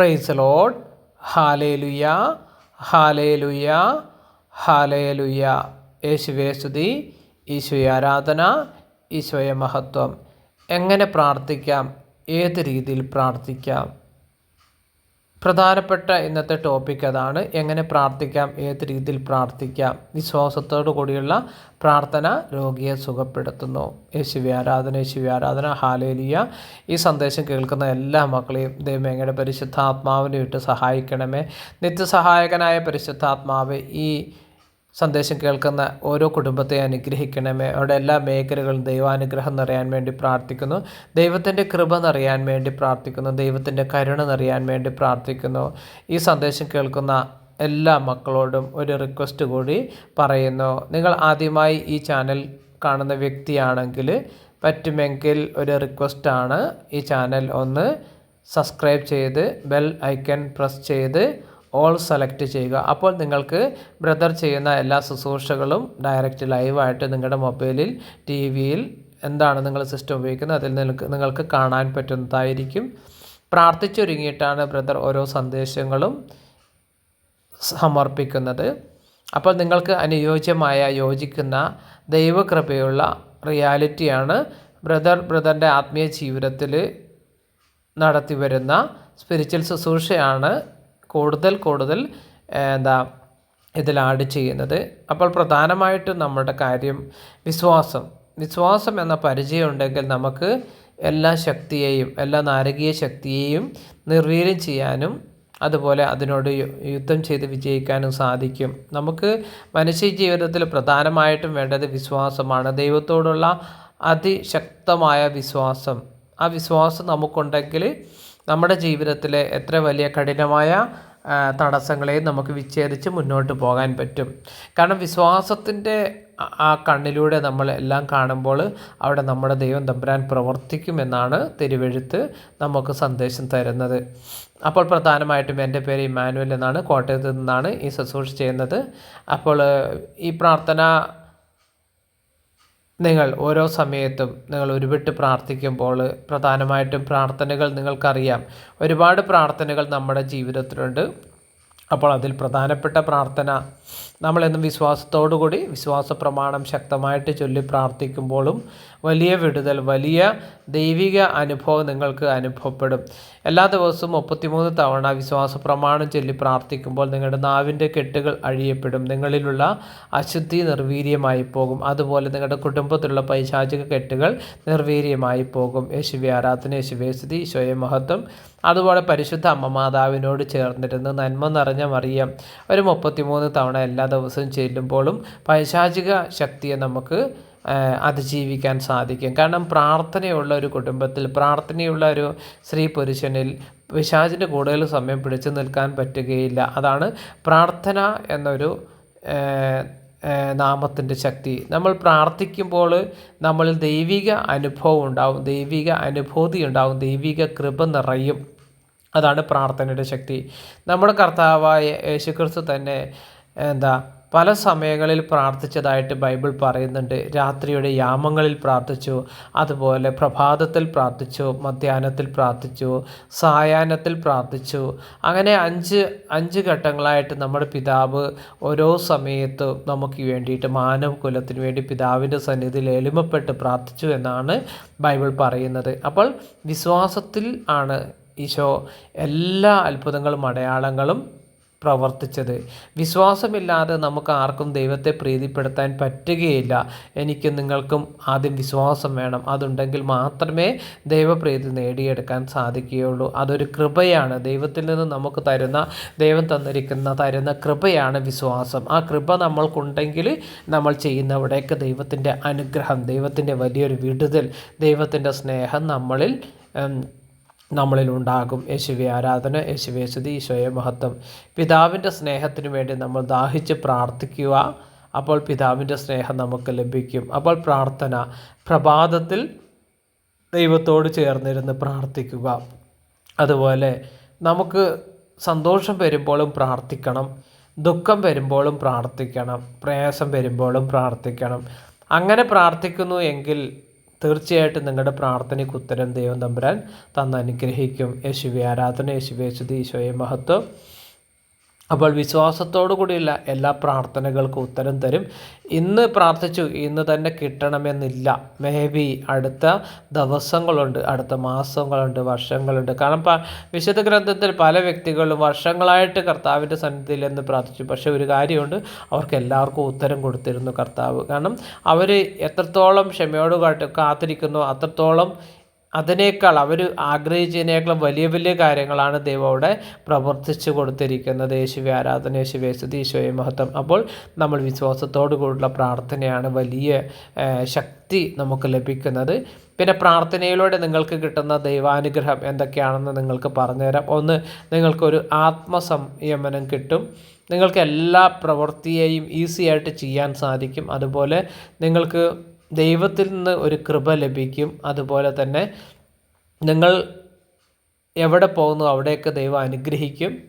Price load hallelujah hallelujah hallelujah യേശുവേ സ്തുതി. ഈശോയെ ആരാധന ഈശോയെ മഹത്വം. എങ്ങനെ പ്രാർത്ഥിക്കാം? ഏത് രീതിയിൽ പ്രാർത്ഥിക്കാം? പ്രധാനപ്പെട്ട ഇന്നത്തെ ടോപ്പിക് അതാണ്. എങ്ങനെ പ്രാർത്ഥിക്കാം? ഏത് രീതിയിൽ പ്രാർത്ഥിക്കാം? വിശ്വാസത്തോടു കൂടിയുള്ള പ്രാർത്ഥന രോഗിയെ സുഖപ്പെടുത്തുന്നു. യേശുവി ആരാധന യേശുവി ആരാധന. ഹാലേലിയ. ഈ സന്ദേശം കേൾക്കുന്ന എല്ലാ മക്കളെയും ദൈവമേങ്ങയുടെ പരിശുദ്ധാത്മാവിനെ വിട്ട് സഹായിക്കണമേ. നിത്യസഹായകനായ പരിശുദ്ധാത്മാവ് ഈ സന്ദേശം കേൾക്കുന്ന ഓരോ കുടുംബത്തെ അനുഗ്രഹിക്കണമേ. അവിടെ എല്ലാ മേഖലകളും ദൈവാനുഗ്രഹം നിറയാൻ വേണ്ടി പ്രാർത്ഥിക്കുന്നു. ദൈവത്തിന്റെ കൃപ നിറയാൻ വേണ്ടി പ്രാർത്ഥിക്കുന്നു. ദൈവത്തിന്റെ കരുണ നിറയാൻ വേണ്ടി പ്രാർത്ഥിക്കുന്നു. ഈ സന്ദേശം കേൾക്കുന്ന എല്ലാ മക്കളോടും ഒരു റിക്വസ്റ്റ് കൂടി പറയുന്നു. നിങ്ങൾ ആദ്യമായി ഈ ചാനൽ കാണുന്ന വ്യക്തിയാണെങ്കിൽ പറ്റുമെങ്കിൽ ഒരു റിക്വസ്റ്റാണ് ഈ ചാനൽ ഒന്ന് സബ്സ്ക്രൈബ് ചെയ്ത് ബെൽ ഐക്കൺ പ്രസ് ചെയ്ത് ഓൾ സെലക്ട് ചെയ്യുക. അപ്പോൾ നിങ്ങൾക്ക് ബ്രദർ ചെയ്യുന്ന എല്ലാ ശുശ്രൂഷകളും ഡയറക്റ്റ് ലൈവായിട്ട് നിങ്ങളുടെ മൊബൈലിൽ ടി വിയിൽ എന്താണ് നിങ്ങൾ സിസ്റ്റം ഉപയോഗിക്കുന്നത് അതിൽ നിങ്ങൾക്ക് കാണാൻ പറ്റുന്നതായിരിക്കും. പ്രാർത്ഥിച്ചൊരുങ്ങിയിട്ടാണ് ബ്രദർ ഓരോ സന്ദേശങ്ങളും സമർപ്പിക്കുന്നത്. അപ്പോൾ നിങ്ങൾക്ക് അനുയോജ്യമായ യോജിക്കുന്ന ദൈവകൃപയുള്ള റിയാലിറ്റിയാണ് ബ്രദർ ബ്രദറിന്റെ ആത്മീയ ജീവിതത്തിൽ നടത്തി വരുന്ന സ്പിരിച്വൽ ശുശ്രൂഷയാണ് കൂടുതൽ കൂടുതൽ എന്താ ഇതിൽ ആഡ് ചെയ്യുന്നത്. അപ്പോൾ പ്രധാനമായിട്ടും നമ്മുടെ കാര്യം വിശ്വാസം. വിശ്വാസം എന്ന പരിചയം ഉണ്ടെങ്കിൽ നമുക്ക് എല്ലാ ശക്തിയെയും എല്ലാ നാരകീയ ശക്തിയെയും നിർവീര്യം ചെയ്യാനും അതുപോലെ അതിനോട് യുദ്ധം ചെയ്ത് വിജയിക്കാനും സാധിക്കും. നമുക്ക് മനുഷ്യ ജീവിതത്തിൽ പ്രധാനമായിട്ടും വേണ്ടത് വിശ്വാസമാണ്. ദൈവത്തോടുള്ള അതിശക്തമായ വിശ്വാസം. ആ വിശ്വാസം നമുക്കുണ്ടെങ്കിൽ നമ്മുടെ ജീവിതത്തിലെ എത്ര വലിയ കഠിനമായ തടസ്സങ്ങളെയും നമുക്ക് വിച്ഛേദിച്ച് മുന്നോട്ട് പോകാൻ പറ്റും. കാരണം വിശ്വാസത്തിന്റെ ആ കണ്ണിലൂടെ നമ്മൾ എല്ലാം കാണുമ്പോൾ അവിടെ നമ്മുടെ ദൈവം തമ്പുരാൻ പ്രവർത്തിക്കുമെന്നാണ് തിരുവെഴുത്ത് നമുക്ക് സന്ദേശം തരുന്നത്. അപ്പോൾ പ്രധാനമായിട്ടും എന്റെ പേര് ഇമ്മാനുവൽ എന്നാണ് കോട്ടയത്ത് നിന്നാണ് ഈ ശുശ്രൂഷ ചെയ്യുന്നത്. അപ്പോൾ ഈ പ്രാർത്ഥന നിങ്ങൾ ഓരോ സമയത്തും നിങ്ങൾ ഉരുവിട്ട് പ്രാർത്ഥിക്കുമ്പോൾ പ്രധാനമായിട്ടും പ്രാർത്ഥനകൾ നിങ്ങൾക്കറിയാം. ഒരുപാട് പ്രാർത്ഥനകൾ നമ്മുടെ ജീവിതത്തിലുണ്ട്. അപ്പോൾ അതിൽ പ്രധാനപ്പെട്ട പ്രാർത്ഥന നമ്മളെന്നും വിശ്വാസത്തോടുകൂടി വിശ്വാസ പ്രമാണം ശക്തമായിട്ട് ചൊല്ലി പ്രാർത്ഥിക്കുമ്പോഴും വലിയ വിടുതൽ വലിയ ദൈവിക അനുഭവം നിങ്ങൾക്ക് അനുഭവപ്പെടും. എല്ലാ ദിവസവും മുപ്പത്തിമൂന്ന് തവണ വിശ്വാസ പ്രമാണം ചൊല്ലി പ്രാർത്ഥിക്കുമ്പോൾ നിങ്ങളുടെ നാവിന്റെ കെട്ടുകൾ അഴിയപ്പെടും. നിങ്ങളിലുള്ള അശുദ്ധി നിർവീര്യമായി പോകും. അതുപോലെ നിങ്ങളുടെ കുടുംബത്തിലുള്ള പൈശാചിക കെട്ടുകൾ നിർവീര്യമായി പോകും. യേശുവി ആരാധന യേശുവേ സ്ഥിതി മഹത്വം. അതുപോലെ പരിശുദ്ധ അമ്മ മാതാവിനോട് ചേർന്നിരുന്ന് നന്മ നിറഞ്ഞ മറിയം ഒരു മുപ്പത്തിമൂന്ന് തവണ എല്ലാ ദിവസവും ചെല്ലുമ്പോഴും പൈശാചിക ശക്തിയെ നമുക്ക് അതിജീവിക്കാൻ സാധിക്കും. കാരണം പ്രാർത്ഥനയുള്ള ഒരു കുടുംബത്തിൽ പ്രാർത്ഥനയുള്ള ഒരു സ്ത്രീ പുരുഷനിൽ പിശാചിന് കൂടുതൽ സമയം പിടിച്ചു നിൽക്കാൻ പറ്റുകയില്ല. അതാണ് പ്രാർത്ഥന എന്നൊരു നാമത്തിന്റെ ശക്തി. നമ്മൾ പ്രാർത്ഥിക്കുമ്പോൾ നമ്മളിൽ ദൈവിക അനുഭവം ഉണ്ടാവും ദൈവിക അനുഭൂതി ഉണ്ടാവും ദൈവിക കൃപ നിറയും. അതാണ് പ്രാർത്ഥനയുടെ ശക്തി. നമ്മുടെ കർത്താവായ യേശുക്രിസ്തു തന്നെ എന്താ പല സമയങ്ങളിൽ പ്രാർത്ഥിച്ചതായിട്ട് ബൈബിൾ പറയുന്നുണ്ട്. രാത്രിയുടെ യാമങ്ങളിൽ പ്രാർത്ഥിച്ചു അതുപോലെ പ്രഭാതത്തിൽ പ്രാർത്ഥിച്ചു മധ്യാഹ്നത്തിൽ പ്രാർത്ഥിച്ചു സായാഹ്നത്തിൽ പ്രാർത്ഥിച്ചു. അങ്ങനെ അഞ്ച് അഞ്ച് ഘട്ടങ്ങളായിട്ട് നമ്മുടെ പിതാവ് ഓരോ സമയത്തും നമുക്ക് വേണ്ടിയിട്ട് മാനവ കുലത്തിന് വേണ്ടി പിതാവിന്റെ സന്നിധിയിൽ എളിമപ്പെട്ട് പ്രാർത്ഥിച്ചു എന്നാണ് ബൈബിൾ പറയുന്നത്. അപ്പോൾ വിശ്വാസത്തിൽ ആണ് ഈശോ എല്ലാ അത്ഭുതങ്ങളും അടയാളങ്ങളും പ്രവർത്തിച്ചത്. വിശ്വാസമില്ലാതെ നമുക്ക് ആർക്കും ദൈവത്തെ പ്രീതിപ്പെടുത്താൻ പറ്റുകയില്ല. എനിക്ക് നിങ്ങൾക്കും ആദ്യം വിശ്വാസം വേണം. അതുണ്ടെങ്കിൽ മാത്രമേ ദൈവപ്രീതി നേടിയെടുക്കാൻ സാധിക്കുകയുള്ളൂ. അതൊരു കൃപയാണ്. ദൈവത്തിൽ നിന്ന് നമുക്ക് തരുന്ന ദൈവം തന്നിരിക്കുന്ന തരുന്ന കൃപയാണ് വിശ്വാസം. ആ കൃപ നമ്മൾക്കുണ്ടെങ്കിൽ നമ്മൾ ചെയ്യുന്നവിടേക്ക് ദൈവത്തിന്റെ അനുഗ്രഹം ദൈവത്തിന്റെ വലിയൊരു വിടുതൽ ദൈവത്തിന്റെ സ്നേഹം നമ്മളിൽ നമ്മളിൽ ഉണ്ടാകും യേശുവി ആരാധന യേശുവെ സ്തുതി ഈശോയെ മഹത്വം. പിതാവിന്റെ സ്നേഹത്തിന് വേണ്ടി നമ്മൾ ദാഹിച്ച് പ്രാർത്ഥിക്കുക. അപ്പോൾ പിതാവിന്റെ സ്നേഹം നമുക്ക് ലഭിക്കും. അപ്പോൾ പ്രാർത്ഥന പ്രഭാതത്തിൽ ദൈവത്തോട് ചേർന്നിരുന്ന് പ്രാർത്ഥിക്കുക. അതുപോലെ നമുക്ക് സന്തോഷം വരുമ്പോഴും പ്രാർത്ഥിക്കണം. ദുഃഖം വരുമ്പോഴും പ്രാർത്ഥിക്കണം. പ്രയാസം വരുമ്പോഴും പ്രാർത്ഥിക്കണം. അങ്ങനെ പ്രാർത്ഥിക്കുന്നു എങ്കിൽ തീർച്ചയായിട്ടും നിങ്ങളുടെ പ്രാർത്ഥനയ്ക്ക് ഉത്തരം ദൈവം തമ്പുരാൻ തന്ന് അനുഗ്രഹിക്കും യേശുവെ ആരാധന യേശുവെ യേശുദീശോയെ ഈശോയെ മഹത്വം. അപ്പോൾ വിശ്വാസത്തോടു കൂടിയുള്ള എല്ലാ പ്രാർത്ഥനകൾക്കും ഉത്തരം തരും. ഇന്ന് പ്രാർത്ഥിച്ചു ഇന്ന് തന്നെ കിട്ടണമെന്നില്ല. മേ ബി അടുത്ത ദിവസങ്ങളുണ്ട് അടുത്ത മാസങ്ങളുണ്ട് വർഷങ്ങളുണ്ട്. കാരണം വിശുദ്ധ ഗ്രന്ഥത്തിൽ പല വ്യക്തികളും വർഷങ്ങളായിട്ട് കർത്താവിന്റെ സന്നിധിയിൽ എന്ന് പ്രാർത്ഥിച്ചു. പക്ഷേ ഒരു കാര്യമുണ്ട് അവർക്ക് എല്ലാവർക്കും ഉത്തരം കൊടുത്തിരുന്നു കർത്താവ്. കാരണം അവർ എത്രത്തോളം ക്ഷമയോട് കാത്തിരിക്കുന്നു അത്രത്തോളം അതിനേക്കാൾ അവർ ആഗ്രഹിച്ചതിനേക്കാൾ വലിയ വലിയ കാര്യങ്ങളാണ് ദൈവം അവിടെ പ്രവർത്തിച്ചു കൊടുത്തിരിക്കുന്നത്. യേശുവെ ആരാധന യേശുവെ ഈശോയെ മഹത്വം. അപ്പോൾ നമ്മൾ വിശ്വാസത്തോടു കൂടിയുള്ള പ്രാർത്ഥനയാണ് വലിയ ശക്തി നമുക്ക് ലഭിക്കുന്നത്. പിന്നെ പ്രാർത്ഥനയിലൂടെ നിങ്ങൾക്ക് കിട്ടുന്ന ദൈവാനുഗ്രഹം എന്തൊക്കെയാണെന്ന് നിങ്ങൾക്ക് പറഞ്ഞുതരാം. ഒന്ന് നിങ്ങൾക്കൊരു ആത്മസംയമനം കിട്ടും. നിങ്ങൾക്ക് എല്ലാ പ്രവൃത്തിയെയും ഈസി ആയിട്ട് ചെയ്യാൻ സാധിക്കും. അതുപോലെ നിങ്ങൾക്ക് ദൈവത്തിൽ നിന്ന് ഒരു കൃപ ലഭിക്കും. അതുപോലെ തന്നെ നിങ്ങൾ എവിടെ പോകുന്നു അവിടെയൊക്കെ ദൈവം അനുഗ്രഹിക്കും.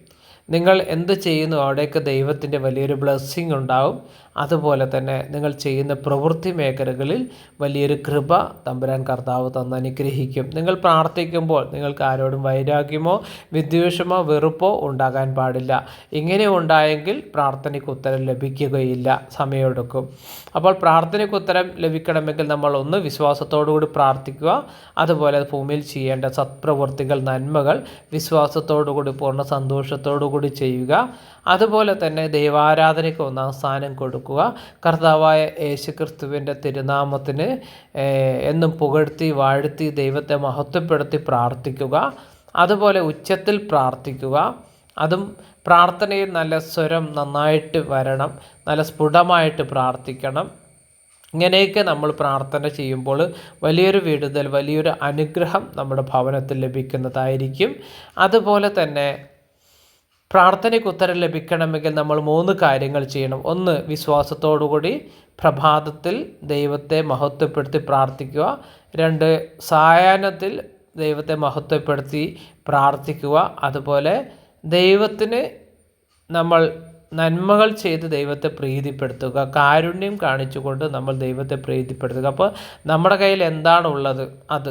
നിങ്ങൾ എന്ത് ചെയ്യുന്നു അവിടെയൊക്കെ ദൈവത്തിന്റെ വലിയൊരു ബ്ലെസ്സിങ് ഉണ്ടാവും. അതുപോലെ തന്നെ നിങ്ങൾ ചെയ്യുന്ന പ്രവൃത്തി മേഖലകളിൽ വലിയൊരു കൃപ തമ്പുരാൻ കർത്താവ് തന്ന് അനുഗ്രഹിക്കും. നിങ്ങൾ പ്രാർത്ഥിക്കുമ്പോൾ നിങ്ങൾക്ക് ആരോടും വൈരാഗ്യമോ വിദ്വേഷമോ വെറുപ്പോ ഉണ്ടാകാൻ പാടില്ല. ഇങ്ങനെ ഉണ്ടായെങ്കിൽ പ്രാർത്ഥനയ്ക്ക് ഉത്തരം ലഭിക്കുകയില്ല. സമയമെടുക്കും. അപ്പോൾ പ്രാർത്ഥനയ്ക്ക് ഉത്തരം ലഭിക്കണമെങ്കിൽ നമ്മൾ ഒന്ന് വിശ്വാസത്തോടുകൂടി പ്രാർത്ഥിക്കുക. അതുപോലെ ഭൂമിയിൽ ചെയ്യേണ്ട സത്പ്രവൃത്തികൾ നന്മകൾ വിശ്വാസത്തോടുകൂടി പൂർണ സന്തോഷത്തോടുകൂടി ചെയ്യുക. അതുപോലെ തന്നെ ദൈവാരാധനയ്ക്ക് ഒന്നാം സ്ഥാനം കൊടുക്കുക. കർത്താവായ യേശുക്രിസ്തുവിന്റെ തിരുനാമത്തിന് എന്നും പുകഴ്ത്തി വാഴ്ത്തി ദൈവത്തെ മഹത്വപ്പെടുത്തി പ്രാർത്ഥിക്കുക. അതുപോലെ ഉച്ചത്തിൽ പ്രാർത്ഥിക്കുക. അതും പ്രാർത്ഥനയിൽ നല്ല സ്വരം നന്നായിട്ട് വരണം. നല്ല സ്ഫുടമായിട്ട് പ്രാർത്ഥിക്കണം. ഇങ്ങനെയൊക്കെ നമ്മൾ പ്രാർത്ഥന ചെയ്യുമ്പോൾ വലിയൊരു വിടുതൽ വലിയൊരു അനുഗ്രഹം നമ്മുടെ ഭവനത്തിൽ ലഭിക്കുന്നതായിരിക്കും. അതുപോലെ തന്നെ പ്രാർത്ഥനയ്ക്ക് ഉത്തരം ലഭിക്കണമെങ്കിൽ നമ്മൾ മൂന്ന് കാര്യങ്ങൾ ചെയ്യണം. ഒന്ന് വിശ്വാസത്തോടുകൂടി പ്രഭാതത്തിൽ ദൈവത്തെ മഹത്വപ്പെടുത്തി പ്രാർത്ഥിക്കുക. രണ്ട് സായാഹ്നത്തിൽ ദൈവത്തെ മഹത്വപ്പെടുത്തി പ്രാർത്ഥിക്കുക. അതുപോലെ ദൈവത്തിന് നമ്മൾ നന്മകൾ ചെയ്ത് ദൈവത്തെ പ്രീതിപ്പെടുത്തുക കാരുണ്യം കാണിച്ചുകൊണ്ട് നമ്മൾ ദൈവത്തെ പ്രീതിപ്പെടുത്തുക. അപ്പോൾ നമ്മുടെ കയ്യിൽ എന്താണുള്ളത്? അത്.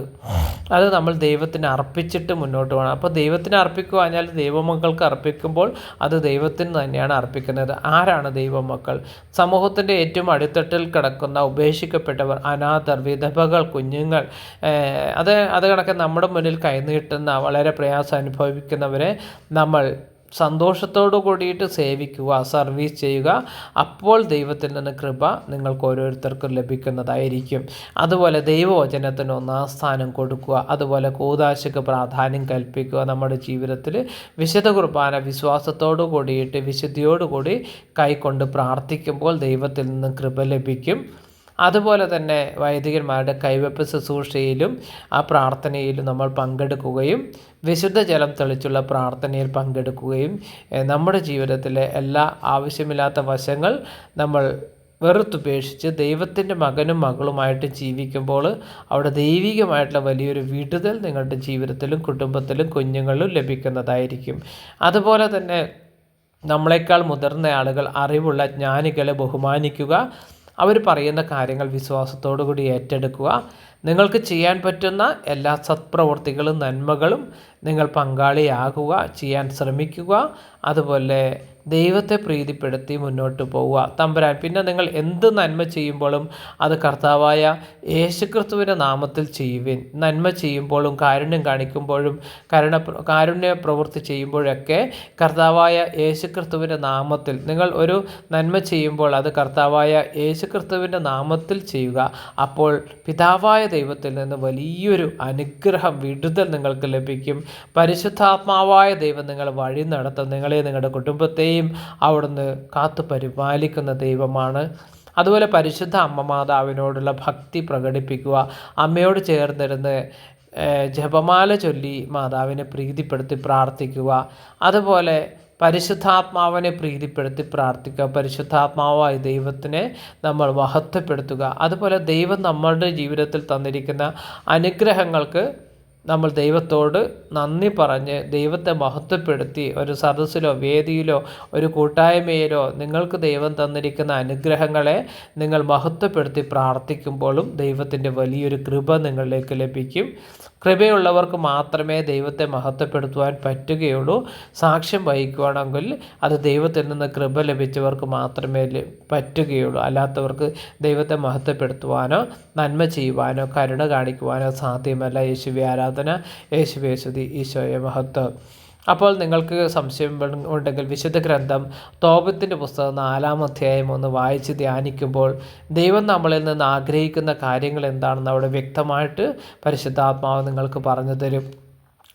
അത് നമ്മൾ ദൈവത്തിന് അർപ്പിച്ചിട്ട് മുന്നോട്ട് പോകണം. അപ്പോൾ ദൈവത്തിന് അർപ്പിക്കുക കഴിഞ്ഞാൽ ദൈവമക്കൾക്ക് അർപ്പിക്കുമ്പോൾ അത് ദൈവത്തിന് തന്നെയാണ് അർപ്പിക്കുന്നത്. ആരാണ് ദൈവമക്കൾ? സമൂഹത്തിന്റെ ഏറ്റവും അടിത്തട്ടിൽ കിടക്കുന്ന ഉപേക്ഷിക്കപ്പെട്ടവർ അനാഥർ വിധവകൾ കുഞ്ഞുങ്ങൾ അത് അത് കണക്കെ നമ്മുടെ മുന്നിൽ കൈനീട്ടുന്ന വളരെ പ്രയാസം അനുഭവിക്കുന്നവരെ നമ്മൾ സന്തോഷത്തോടു കൂടിയിട്ട് സേവിക്കുക സർവീസ് ചെയ്യുക അപ്പോൾ ദൈവത്തിൽ നിന്ന് കൃപ നിങ്ങൾക്ക് ഓരോരുത്തർക്കും ലഭിക്കുന്നതായിരിക്കും. അതുപോലെ ദൈവവചനത്തിന് ഒന്നാം സ്ഥാനം കൊടുക്കുക അതുപോലെ കൂതാശക്ക് പ്രാധാന്യം കൽപ്പിക്കുക നമ്മുടെ ജീവിതത്തിൽ വിശുദ്ധ കുർബാന വിശ്വാസത്തോടു കൂടിയിട്ട് വിശുദ്ധിയോടുകൂടി കൈക്കൊണ്ട് പ്രാർത്ഥിക്കുമ്പോൾ ദൈവത്തിൽ നിന്ന് കൃപ ലഭിക്കും. അതുപോലെ തന്നെ വൈദികന്മാരുടെ കൈവെപ്പ് ശുശ്രൂഷയിലും ആ പ്രാർത്ഥനയിലും നമ്മൾ പങ്കെടുക്കുകയും വിശുദ്ധ ജലം തെളിച്ചുള്ള പ്രാർത്ഥനയിൽ പങ്കെടുക്കുകയും നമ്മുടെ ജീവിതത്തിലെ എല്ലാ ആവശ്യമില്ലാത്ത വശങ്ങൾ നമ്മൾ വെറുത്തുപേക്ഷിച്ച് ദൈവത്തിന്റെ മകനും മകളുമായിട്ട് ജീവിക്കുമ്പോൾ അവിടെ ദൈവികമായിട്ടുള്ള വലിയൊരു വിടുതൽ നിങ്ങളുടെ ജീവിതത്തിലും കുടുംബത്തിലും കുഞ്ഞുങ്ങളിലും ലഭിക്കുന്നതായിരിക്കും. അതുപോലെ തന്നെ നമ്മളെക്കാൾ മുതിർന്ന ആളുകൾ അറിവുള്ള ജ്ഞാനികളെ ബഹുമാനിക്കുക അവർ പറയുന്ന കാര്യങ്ങൾ വിശ്വാസത്തോടു കൂടി ഏറ്റെടുക്കുക. നിങ്ങൾക്ക് ചെയ്യാൻ പറ്റുന്ന എല്ലാ സത്പ്രവർത്തികളും നന്മകളും നിങ്ങൾ പങ്കാളിയാകുക ചെയ്യാൻ ശ്രമിക്കുക. അതുപോലെ ദൈവത്തെ പ്രീതിപ്പെടുത്തി മുന്നോട്ട് പോവുക. തമ്പുരാൻ പിന്നെ നിങ്ങൾ എന്ത് നന്മ ചെയ്യുമ്പോഴും അത് കർത്താവായ യേശുക്രിസ്തുവിന്റെ നാമത്തിൽ ചെയ്യുവിൻ. നന്മ ചെയ്യുമ്പോഴും കാരുണ്യം കാണിക്കുമ്പോഴും കരുണ കാരുണ്യ പ്രവൃത്തി ചെയ്യുമ്പോഴൊക്കെ കർത്താവായ യേശുക്രിസ്തുവിന്റെ നാമത്തിൽ നിങ്ങൾ ഒരു നന്മ ചെയ്യുമ്പോൾ അത് കർത്താവായ യേശുക്രിസ്തുവിന്റെ നാമത്തിൽ ചെയ്യുക. അപ്പോൾ പിതാവായ ദൈവത്തിൽ നിന്ന് വലിയൊരു അനുഗ്രഹം വിടുതൽ നിങ്ങൾക്ക് ലഭിക്കും. പരിശുദ്ധാത്മാവായ ദൈവം നിങ്ങൾ വഴി നടത്തും. നിങ്ങളെ നിങ്ങളുടെ കുടുംബത്തെയും അവിടുന്ന് കാത്തു പരിപാലിക്കുന്ന ദൈവമാണ്. അതുപോലെ പരിശുദ്ധ അമ്മ മാതാവിനോടുള്ള ഭക്തി പ്രകടിപ്പിക്കുക അമ്മയോട് ചേർന്നിരുന്ന് ജപമാല ചൊല്ലി മാതാവിനെ പ്രീതിപ്പെടുത്തി പ്രാർത്ഥിക്കുക. അതുപോലെ പരിശുദ്ധാത്മാവിനെ പ്രീതിപ്പെടുത്തി പ്രാർത്ഥിക്കുക. പരിശുദ്ധാത്മാവായ ദൈവത്തിനെ നമ്മൾ മഹത്വപ്പെടുത്തുക. അതുപോലെ ദൈവം നമ്മളുടെ ജീവിതത്തിൽ തന്നിരിക്കുന്ന അനുഗ്രഹങ്ങൾക്ക് നമ്മൾ ദൈവത്തോട് നന്ദി പറഞ്ഞ് ദൈവത്തെ മഹത്വപ്പെടുത്തി ഒരു സദസ്സിലോ വേദിയിലോ ഒരു കൂട്ടായ്മയിലോ നിങ്ങൾക്ക് ദൈവം തന്നിരിക്കുന്ന അനുഗ്രഹങ്ങളെ നിങ്ങൾ മഹത്വപ്പെടുത്തി പ്രാർത്ഥിക്കുമ്പോഴും ദൈവത്തിന്റെ വലിയൊരു കൃപ നിങ്ങളിലേക്ക് ലഭിക്കും. കൃപയുള്ളവർക്ക് മാത്രമേ ദൈവത്തെ മഹത്വപ്പെടുത്തുവാൻ പറ്റുകയുള്ളൂ. സാക്ഷ്യം വഹിക്കുകയാണെങ്കിൽ അത് ദൈവത്തിൽ നിന്ന് കൃപ ലഭിച്ചവർക്ക് മാത്രമേ പറ്റുകയുള്ളൂ. അല്ലാത്തവർക്ക് ദൈവത്തെ മഹത്വപ്പെടുത്തുവാനോ നന്മ ചെയ്യുവാനോ കരുണ കാണിക്കുവാനോ സാധ്യമല്ല. യേശുവി ആരാധന യേശുവേശുതി ഈശോയെ മഹത്വം. അപ്പോൾ നിങ്ങൾക്ക് സംശയം ഉണ്ടെങ്കിൽ വിശുദ്ധ ഗ്രന്ഥം തോപത്തിന്റെ പുസ്തകം നാലാം അധ്യായം ഒന്ന് വായിച്ച് ധ്യാനിക്കുമ്പോൾ ദൈവം നമ്മളിൽ നിന്ന് ആഗ്രഹിക്കുന്ന കാര്യങ്ങൾ എന്താണെന്ന് അവിടെ വ്യക്തമായിട്ട് പരിശുദ്ധാത്മാവ് നിങ്ങൾക്ക് പറഞ്ഞു തരും.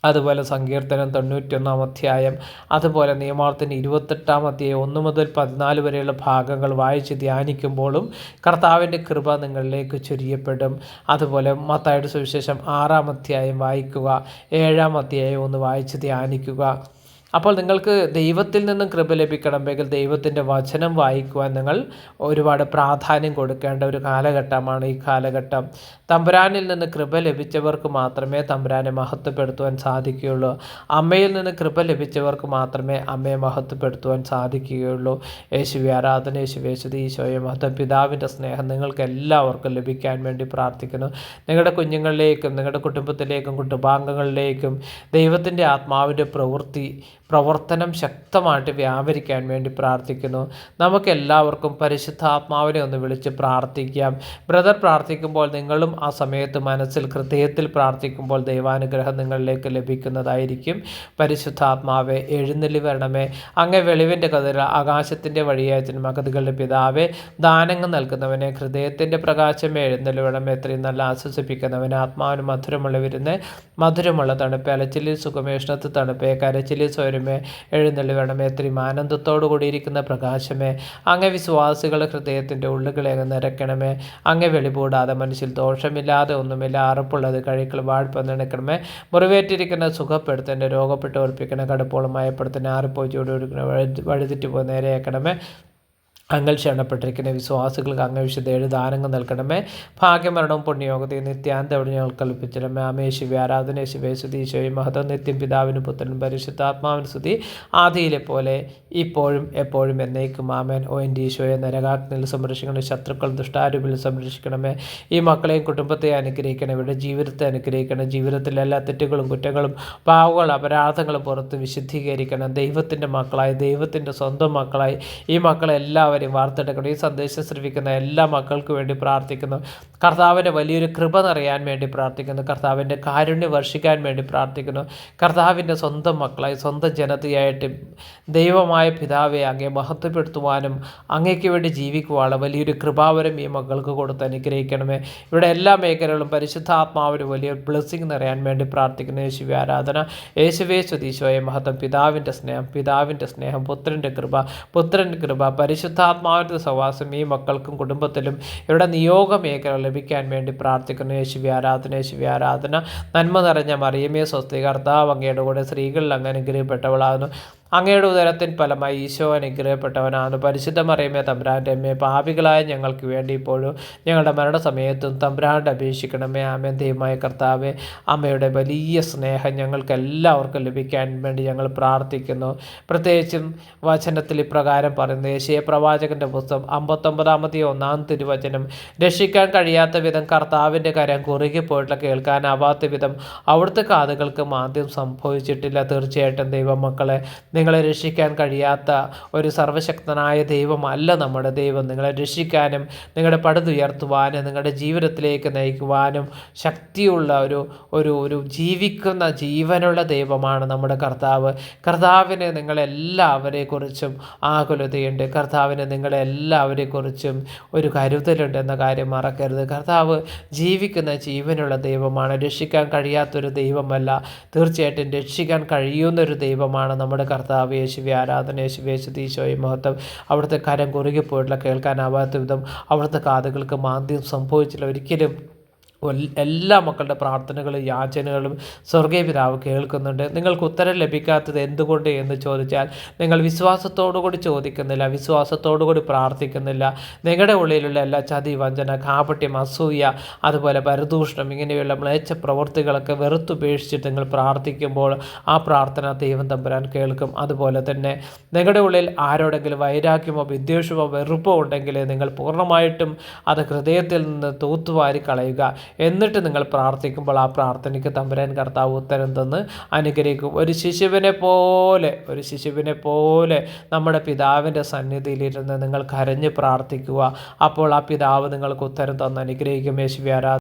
അതുപോലെ സങ്കീർത്തനം തൊണ്ണൂറ്റൊന്നാം അധ്യായം അതുപോലെ നിയമാർത്ഥത്തിന് ഇരുപത്തെട്ടാം അധ്യായം ഒന്ന് മുതൽ പതിനാല് വരെയുള്ള ഭാഗങ്ങൾ വായിച്ച് ധ്യാനിക്കുമ്പോഴും കർത്താവിന്റെ കൃപ നിങ്ങളിലേക്ക് ചുരിയപ്പെടും. അതുപോലെ മത്തായുടെ സുവിശേഷം ആറാം അധ്യായം വായിക്കുക ഏഴാം അധ്യായം ഒന്ന് വായിച്ച് ധ്യാനിക്കുക. അപ്പോൾ നിങ്ങൾക്ക് ദൈവത്തിൽ നിന്നും കൃപ ലഭിക്കണമെങ്കിൽ ദൈവത്തിന്റെ വചനം വായിക്കുവാൻ നിങ്ങൾ ഒരുപാട് പ്രാധാന്യം കൊടുക്കേണ്ട ഒരു കാലഘട്ടമാണ് ഈ കാലഘട്ടം. തമ്പുരാനിൽ നിന്ന് കൃപ ലഭിച്ചവർക്ക് മാത്രമേ തമ്പുരാനെ മഹത്വപ്പെടുത്തുവാൻ സാധിക്കുകയുള്ളൂ. അമ്മയിൽ നിന്ന് കൃപ ലഭിച്ചവർക്ക് മാത്രമേ അമ്മയെ മഹത്വപ്പെടുത്തുവാൻ സാധിക്കുകയുള്ളൂ. യേശുവി ആരാധന യേശുവേശുദി ഈശോയെ മഹത്വ പിതാവിന്റെ സ്നേഹം നിങ്ങൾക്ക് എല്ലാവർക്കും ലഭിക്കാൻ വേണ്ടി പ്രാർത്ഥിക്കുന്നു. നിങ്ങളുടെ കുഞ്ഞുങ്ങളിലേക്കും നിങ്ങളുടെ കുടുംബത്തിലേക്കും കുടുംബാംഗങ്ങളിലേക്കും ദൈവത്തിന്റെ ആത്മാവിന്റെ പ്രവൃത്തി പ്രവർത്തനം ശക്തമായിട്ട് വ്യാപരിക്കാൻ വേണ്ടി പ്രാർത്ഥിക്കുന്നു. നമുക്കെല്ലാവർക്കും പരിശുദ്ധാത്മാവിനെ ഒന്ന് വിളിച്ച് പ്രാർത്ഥിക്കാം. ബ്രദർ പ്രാർത്ഥിക്കുമ്പോൾ നിങ്ങളും ആ സമയത്ത് മനസ്സിൽ ഹൃദയത്തിൽ പ്രാർത്ഥിക്കുമ്പോൾ ദൈവാനുഗ്രഹം നിങ്ങളിലേക്ക് ലഭിക്കുന്നതായിരിക്കും. പരിശുദ്ധാത്മാവെ എഴുന്നള്ളി വരണമേ. അങ്ങ് വെളിവിന്റെ കതിര ആകാശത്തിന്റെ വഴിയായ മകതികളുടെ പിതാവെ ദാനങ്ങൾ നൽകുന്നവനെ ഹൃദയത്തിന്റെ പ്രകാശമേ എഴുന്നള്ളി വേണമേ എത്രയും നല്ല ആശ്വസിപ്പിക്കുന്നവന് ആത്മാവിന് മധുരമുള്ള വിരുന്ന് മധുരമുള്ള തണുപ്പ് അലച്ചിലിൽ സുഖമേഷണത്ത് തണുപ്പേ കരച്ചിലിൽ സ്വയം വരുമേ എഴുന്നള്ളി വേണമേ എത്രയും ആനന്ദത്തോടു കൂടിയിരിക്കുന്ന പ്രകാശമേ. അങ്ങേ വിശ്വാസികളുടെ ഹൃദയത്തിന്റെ ഉള്ളുകളെ നിരക്കണമേ അങ്ങേ വെളിപൂടാതെ മനുഷ്യൽ ദോഷമില്ലാതെ ഒന്നുമില്ല. അറപ്പുള്ളത് കഴിക്കൾ നിണക്കണമേ മുറിവേറ്റിരിക്കുന്ന സുഖപ്പെടുത്തേണ്ട രോഗപ്പെട്ട് ഉറപ്പിക്കണ കടുപ്പോളം മയപ്പെടുത്തുന്ന ആറിപ്പോയി ചൂടുകൊടുക്കുന്ന വഴുതിറ്റ് പോയി നേരെയാക്കണമേ. അങ്ങൾ ക്ഷണപ്പെട്ടിരിക്കുന്ന വിശ്വാസികൾക്ക് അങ്ങ് വിശുദ്ധ ഏഴ് ദാനങ്ങൾ നൽകണമേ. ഭാഗ്യമരണവും പുണ്യയോഗതയും നിത്യാന്ത അവിടെ ഞങ്ങൾ കൽപ്പിച്ചിടമേ. അമേ ശിവി ആരാധന ശിവേ സ്തുതി ശിവ മഹത്വം നിത്യം പിതാവിനും പുത്രനും പരിശുദ്ധാത്മാവിന് സ്തുതി. ആദിയിലെ പോലെ ഇപ്പോഴും എപ്പോഴും എന്നേക്കും. ആമേൻ. ഓ എന്റെ ഈശോയെ നരകാഗ്നിൽ സംരക്ഷിക്കണം ശത്രുക്കൾ ദുഷ്ടാരൂപിൽ സംരക്ഷിക്കണമേ. ഈ മക്കളെയും കുടുംബത്തെ അനുഗ്രഹിക്കണം ഇവരുടെ ജീവിതത്തെ അനുഗ്രഹിക്കണം ജീവിതത്തിലെ എല്ലാ തെറ്റുകളും കുറ്റങ്ങളും പാവകൾ അപരാധങ്ങളും പുറത്ത് വിശുദ്ധീകരിക്കണം. ദൈവത്തിന്റെ മക്കളായി ദൈവത്തിന്റെ സ്വന്തം മക്കളായി ഈ മക്കളെല്ലാവരും എല്ലാവരെയും വാർത്തെടുക്കണം ഈ സന്ദേശം ശ്രമിക്കുന്ന എല്ലാ മക്കൾക്കും വേണ്ടി പ്രാർത്ഥിക്കുന്നു. കർത്താവിന്റെ വലിയൊരു കൃപ നിറയാൻ വേണ്ടി പ്രാർത്ഥിക്കുന്നു. കർത്താവിന്റെ കാരുണ്യം വർഷിക്കാൻ വേണ്ടി പ്രാർത്ഥിക്കുന്നു. കർത്താവിന്റെ സ്വന്തം മക്കളായി സ്വന്തം ജനതയായിട്ട് ദൈവമായ പിതാവെ അങ്ങേ മഹത്വപ്പെടുത്തുവാനും അങ്ങേക്ക് വേണ്ടി ജീവിക്കുവാനുള്ള വലിയൊരു കൃപാവരം ഈ മക്കൾക്ക് കൊടുത്ത് അനുഗ്രഹിക്കണമേ. ഇവിടെ എല്ലാ മേഖലകളും പരിശുദ്ധാത്മാവിന് വലിയ ബ്ലെസ്സിങ് നിറയാൻ വേണ്ടി പ്രാർത്ഥിക്കുന്നു. യേശുവി ആരാധന. യേശുവേ സ്വതീശോയെ മഹത്വം. പിതാവിന്റെ സ്നേഹം പിതാവിന്റെ സ്നേഹം പുത്രന്റെ കൃപ പുത്രന്റെ കൃപ പരിശുദ്ധ പരിശുദ്ധാത്മാവിന്റെ സഹവാസം ഈ മക്കൾക്കും കുടുംബത്തിലും ഇവരുടെ നിയോഗ മേഖല ലഭിക്കാൻ വേണ്ടി പ്രാർത്ഥിക്കുന്നു. യേശുവി ആരാധന യേശുവി ആരാധന. നന്മ നിറഞ്ഞ മറിയമേ സ്വസ്തി കർത്താവ് അങ്ങയുടെ കൂടെ സ്ത്രീകളിൽ അങ്ങ് അനുഗ്രഹപ്പെട്ടവളാകുന്നു. അങ്ങയുടെ ഉദരത്തിൻ ഫലമായി ഈശോ അനുഗ്രഹപ്പെട്ടവനാണ് പരിശുദ്ധ മറിയമേ തമ്പ്രാന്റെ അമ്മേ പാപികളായ ഞങ്ങൾക്ക് വേണ്ടി ഇപ്പോഴും ഞങ്ങളുടെ മരണസമയത്തും തമ്പ്രാന്റെ അപേക്ഷിക്കണമേ. ആമേ ദൈവമായ കർത്താവെ അമ്മയുടെ വലിയ സ്നേഹം ഞങ്ങൾക്ക് എല്ലാവർക്കും ലഭിക്കാൻ വേണ്ടി ഞങ്ങൾ പ്രാർത്ഥിക്കുന്നു. പ്രത്യേകിച്ചും വചനത്തിൽ ഇപ്രകാരം പറയുന്നത് യേശയ പ്രവാചകന്റെ പുസ്തകം അമ്പത്തൊമ്പതാമത്തെ ഒന്നാം തിരുവചനം. രക്ഷിക്കാൻ കഴിയാത്ത വിധം കർത്താവിന്റെ കരം കുറുകി പോയിട്ടുള്ള കേൾക്കാനാവാത്ത വിധം അവിടുത്തെ കാതുകൾക്ക് മാന്ദ്യം സംഭവിച്ചിട്ടില്ല. തീർച്ചയായിട്ടും ദൈവമക്കളെ നിങ്ങളെ രക്ഷിക്കാൻ കഴിയാത്ത ഒരു സർവശക്തനായ ദൈവമല്ല നമ്മുടെ ദൈവം. നിങ്ങളെ രക്ഷിക്കാനും നിങ്ങളുടെ പടുതുയർത്തുവാനും നിങ്ങളുടെ ജീവിതത്തിലേക്ക് നയിക്കുവാനും ശക്തിയുള്ള ഒരു ഒരു ഒരു ജീവിക്കുന്ന ജീവനുള്ള ദൈവമാണ് നമ്മുടെ കർത്താവ്. കർത്താവിന് നിങ്ങളെല്ലാവരെക്കുറിച്ചും ആകുലതയുണ്ട്. കർത്താവിന് നിങ്ങളെല്ലാവരെക്കുറിച്ചും ഒരു കരുതലുണ്ട് എന്ന കാര്യം മറക്കരുത്. കർത്താവ് ജീവിക്കുന്ന ജീവനുള്ള ദൈവമാണ്. രക്ഷിക്കാൻ കഴിയാത്തൊരു ദൈവമല്ല. തീർച്ചയായിട്ടും രക്ഷിക്കാൻ കഴിയുന്നൊരു ദൈവമാണ് നമ്മുടെ കർത്താവ്. കർത്താവ് യേശുവി ആരാധന യേശുവി യേശുദീശോയും മഹത്വം. അവിടുത്തെ കരം കുറുകിപ്പോയിട്ടുള്ള കേൾക്കാനാവാത്ത വിധം അവിടുത്തെ കാതുകൾക്ക് മാന്ദ്യം സംഭവിച്ചില്ല. ഒരിക്കലും എല്ലാ മക്കളുടെ പ്രാർത്ഥനകളും യാചനകളും സ്വർഗീയ പിതാവ് കേൾക്കുന്നുണ്ട്. നിങ്ങൾക്ക് ഉത്തരം ലഭിക്കാത്തത് എന്തുകൊണ്ട് എന്ന് ചോദിച്ചാൽ നിങ്ങൾ വിശ്വാസത്തോടു കൂടി ചോദിക്കുന്നില്ല വിശ്വാസത്തോടു കൂടി പ്രാർത്ഥിക്കുന്നില്ല. നിങ്ങളുടെ ഉള്ളിലുള്ള എല്ലാ ചതി വഞ്ചന കാപട്യം അസൂയ അതുപോലെ പരദൂഷണം ഇങ്ങനെയുള്ള മ്ലേച്ഛ പ്രവൃത്തികളൊക്കെ വെറുത്തുപേക്ഷിച്ചിട്ട് നിങ്ങൾ പ്രാർത്ഥിക്കുമ്പോൾ ആ പ്രാർത്ഥന ദൈവം തമ്പുരാൻ കേൾക്കും. അതുപോലെ തന്നെ നിങ്ങളുടെ ഉള്ളിൽ ആരോടെങ്കിലും വൈരാഗ്യമോ വിദ്വേഷമോ വെറുപ്പോ ഉണ്ടെങ്കിൽ നിങ്ങൾ പൂർണമായിട്ടും അത് ഹൃദയത്തിൽ നിന്ന് തൂത്തുവാരി കളയുക എന്നിട്ട് നിങ്ങൾ പ്രാർത്ഥിക്കുമ്പോൾ ആ പ്രാർത്ഥനയ്ക്ക് തമ്പുരാൻ കർത്താവ് ഉത്തരം തന്ന് അനുഗ്രഹിക്കും. ഒരു ശിശുവിനെ പോലെ ഒരു ശിശുവിനെ പോലെ നമ്മുടെ പിതാവിന്റെ സന്നിധിയിലിരുന്ന് നിങ്ങൾ കരഞ്ഞ് പ്രാർത്ഥിക്കുക. അപ്പോൾ ആ പിതാവ് നിങ്ങൾക്ക് ഉത്തരം തന്ന് അനുഗ്രഹിക്കും. യേശുവി ആരാധന